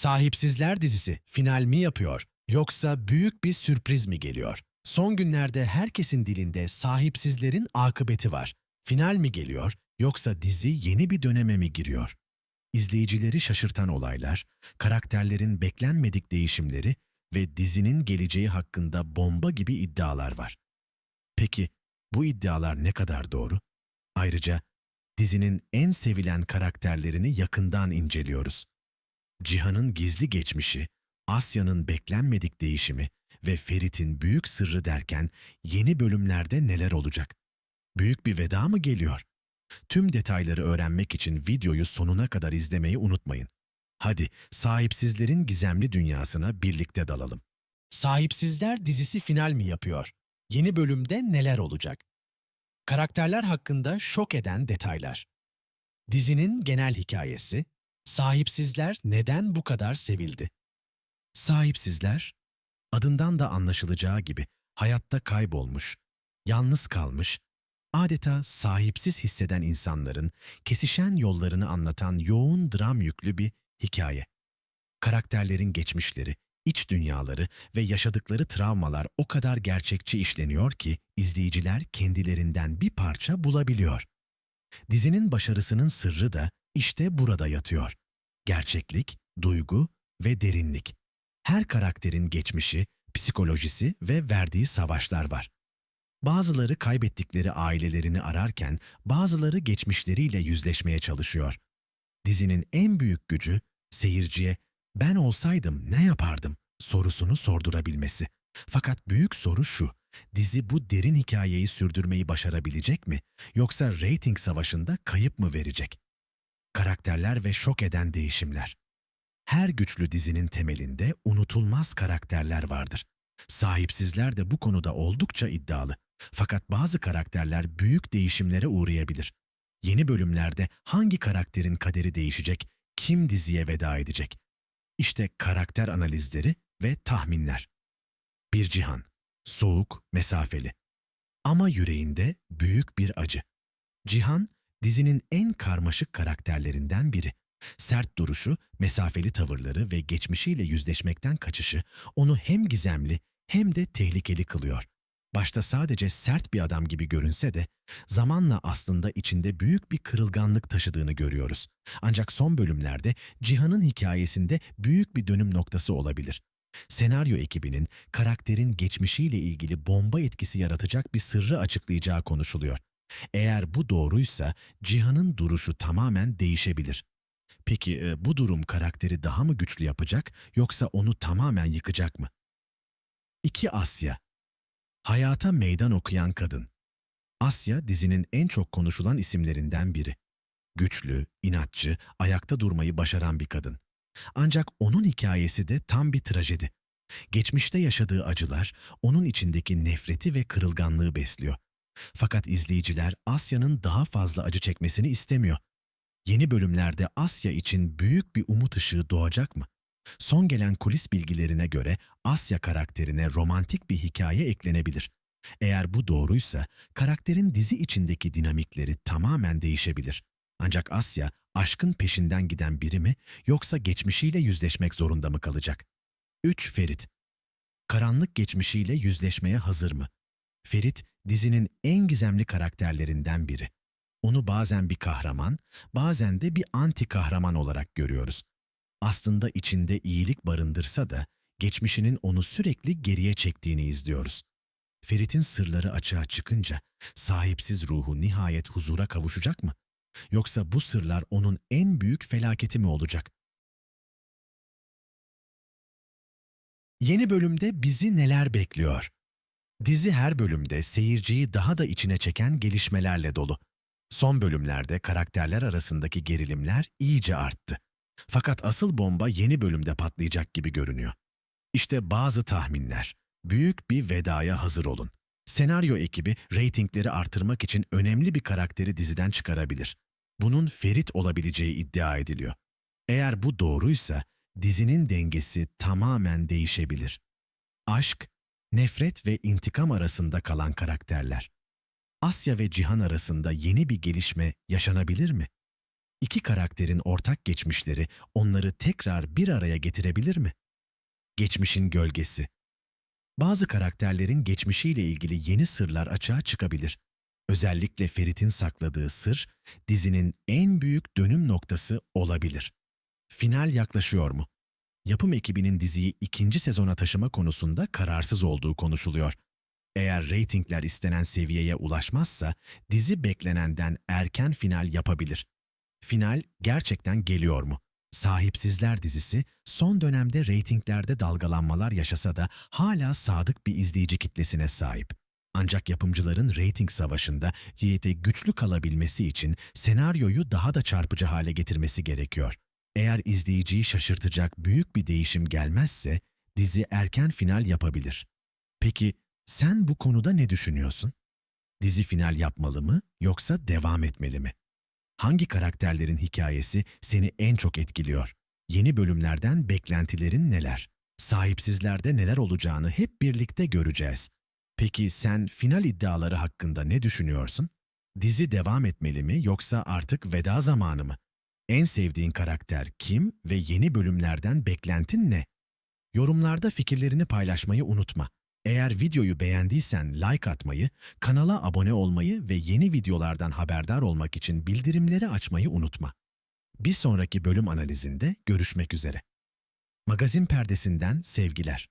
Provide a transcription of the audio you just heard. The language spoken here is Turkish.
Sahipsizler dizisi final mi yapıyor yoksa büyük bir sürpriz mi geliyor? Son günlerde herkesin dilinde sahipsizlerin akıbeti var. Final mi geliyor yoksa dizi yeni bir döneme mi giriyor? İzleyicileri şaşırtan olaylar, karakterlerin beklenmedik değişimleri ve dizinin geleceği hakkında bomba gibi iddialar var. Peki bu iddialar ne kadar doğru? Ayrıca dizinin en sevilen karakterlerini yakından inceliyoruz. Cihan'ın gizli geçmişi, Asya'nın beklenmedik değişimi ve Ferit'in büyük sırrı derken yeni bölümlerde neler olacak? Büyük bir veda mı geliyor? Tüm detayları öğrenmek için videoyu sonuna kadar izlemeyi unutmayın. Hadi sahipsizlerin gizemli dünyasına birlikte dalalım. Sahipsizler dizisi final mi yapıyor? Yeni bölümde neler olacak? Karakterler hakkında şok eden detaylar. Dizinin genel hikayesi, sahipsizler neden bu kadar sevildi? Sahipsizler, adından da anlaşılacağı gibi hayatta kaybolmuş, yalnız kalmış, adeta sahipsiz hisseden insanların kesişen yollarını anlatan yoğun dram yüklü bir hikaye. Karakterlerin geçmişleri, iç dünyaları ve yaşadıkları travmalar o kadar gerçekçi işleniyor ki izleyiciler kendilerinden bir parça bulabiliyor. Dizinin başarısının sırrı da işte burada yatıyor. Gerçeklik, duygu ve derinlik. Her karakterin geçmişi, psikolojisi ve verdiği savaşlar var. Bazıları kaybettikleri ailelerini ararken bazıları geçmişleriyle yüzleşmeye çalışıyor. Dizinin en büyük gücü seyirciye ben olsaydım ne yapardım sorusunu sordurabilmesi. Fakat büyük soru şu, dizi bu derin hikayeyi sürdürmeyi başarabilecek mi yoksa reyting savaşında kayıp mı verecek? Karakterler ve şok eden değişimler. Her güçlü dizinin temelinde unutulmaz karakterler vardır. Sahipsizler de bu konuda oldukça iddialı. Fakat bazı karakterler büyük değişimlere uğrayabilir. Yeni bölümlerde hangi karakterin kaderi değişecek, kim diziye veda edecek? İşte karakter analizleri ve tahminler. Bir cihan, soğuk, mesafeli. Ama yüreğinde büyük bir acı. Cihan, dizinin en karmaşık karakterlerinden biri. Sert duruşu, mesafeli tavırları ve geçmişiyle yüzleşmekten kaçışı onu hem gizemli hem de tehlikeli kılıyor. Başta sadece sert bir adam gibi görünse de zamanla aslında içinde büyük bir kırılganlık taşıdığını görüyoruz. Ancak son bölümlerde Cihan'ın hikayesinde büyük bir dönüm noktası olabilir. Senaryo ekibinin karakterin geçmişiyle ilgili bomba etkisi yaratacak bir sırrı açıklayacağı konuşuluyor. Eğer bu doğruysa Cihan'ın duruşu tamamen değişebilir. Peki e, bu durum karakteri daha mı güçlü yapacak yoksa onu tamamen yıkacak mı? 2 Asya Hayata meydan okuyan kadın. Asya dizinin en çok konuşulan isimlerinden biri. Güçlü, inatçı, ayakta durmayı başaran bir kadın. Ancak onun hikayesi de tam bir trajedi. Geçmişte yaşadığı acılar onun içindeki nefreti ve kırılganlığı besliyor. Fakat izleyiciler Asya'nın daha fazla acı çekmesini istemiyor. Yeni bölümlerde Asya için büyük bir umut ışığı doğacak mı? Son gelen kulis bilgilerine göre Asya karakterine romantik bir hikaye eklenebilir. Eğer bu doğruysa karakterin dizi içindeki dinamikleri tamamen değişebilir. Ancak Asya aşkın peşinden giden biri mi yoksa geçmişiyle yüzleşmek zorunda mı kalacak? 3. Ferit Karanlık geçmişiyle yüzleşmeye hazır mı? Ferit dizinin en gizemli karakterlerinden biri. Onu bazen bir kahraman, bazen de bir anti kahraman olarak görüyoruz aslında içinde iyilik barındırsa da geçmişinin onu sürekli geriye çektiğini izliyoruz. Ferit'in sırları açığa çıkınca sahipsiz ruhu nihayet huzura kavuşacak mı? Yoksa bu sırlar onun en büyük felaketi mi olacak? Yeni bölümde bizi neler bekliyor? Dizi her bölümde seyirciyi daha da içine çeken gelişmelerle dolu. Son bölümlerde karakterler arasındaki gerilimler iyice arttı. Fakat asıl bomba yeni bölümde patlayacak gibi görünüyor. İşte bazı tahminler. Büyük bir vedaya hazır olun. Senaryo ekibi reytingleri artırmak için önemli bir karakteri diziden çıkarabilir. Bunun Ferit olabileceği iddia ediliyor. Eğer bu doğruysa dizinin dengesi tamamen değişebilir. Aşk, nefret ve intikam arasında kalan karakterler. Asya ve Cihan arasında yeni bir gelişme yaşanabilir mi? İki karakterin ortak geçmişleri onları tekrar bir araya getirebilir mi? Geçmişin gölgesi. Bazı karakterlerin geçmişiyle ilgili yeni sırlar açığa çıkabilir. Özellikle Ferit'in sakladığı sır dizinin en büyük dönüm noktası olabilir. Final yaklaşıyor mu? Yapım ekibinin diziyi ikinci sezona taşıma konusunda kararsız olduğu konuşuluyor. Eğer reytingler istenen seviyeye ulaşmazsa dizi beklenenden erken final yapabilir. Final gerçekten geliyor mu? Sahipsizler dizisi son dönemde reytinglerde dalgalanmalar yaşasa da hala sadık bir izleyici kitlesine sahip. Ancak yapımcıların reyting savaşında Yiğit'e güçlü kalabilmesi için senaryoyu daha da çarpıcı hale getirmesi gerekiyor. Eğer izleyiciyi şaşırtacak büyük bir değişim gelmezse dizi erken final yapabilir. Peki sen bu konuda ne düşünüyorsun? Dizi final yapmalı mı yoksa devam etmeli mi? Hangi karakterlerin hikayesi seni en çok etkiliyor? Yeni bölümlerden beklentilerin neler? Sahipsizlerde neler olacağını hep birlikte göreceğiz. Peki sen final iddiaları hakkında ne düşünüyorsun? Dizi devam etmeli mi yoksa artık veda zamanı mı? En sevdiğin karakter kim ve yeni bölümlerden beklentin ne? Yorumlarda fikirlerini paylaşmayı unutma. Eğer videoyu beğendiysen like atmayı, kanala abone olmayı ve yeni videolardan haberdar olmak için bildirimleri açmayı unutma. Bir sonraki bölüm analizinde görüşmek üzere. Magazin perdesinden sevgiler.